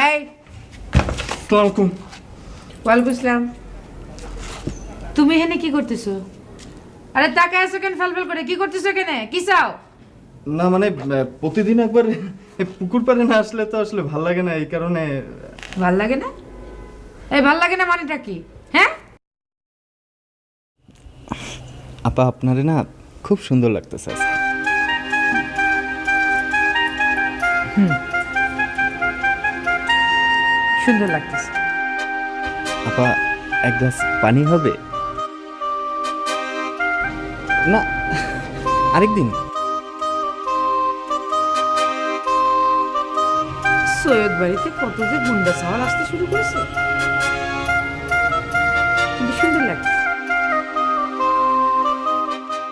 আসসালামু আলাইকুম ওয়ালাইকুম ইসলাম তুমি এখানে কি করতেছো? আরে তাকায় আছো কেন ফেল ফেল করে? কি করতেছো এখানে? কি চাও? না মানে প্রতিদিন একবার পুকুর পাড়ে না আসলে তো আসলে ভালো লাগে না এই কারণে ভালো লাগে না? এই ভালো লাগে না মানেটা কি? হ্যাঁ? আপা আপনারে না খুব সুন্দর লাগতেছে আজকে। সুন্দর লাগতেছে। আপা এক গ্লাস পানি হবে? না আরেকদিন সৈয়দ বাড়িতে কত যে গুন্ডা সাওয়াল আসতে শুরু করেছে।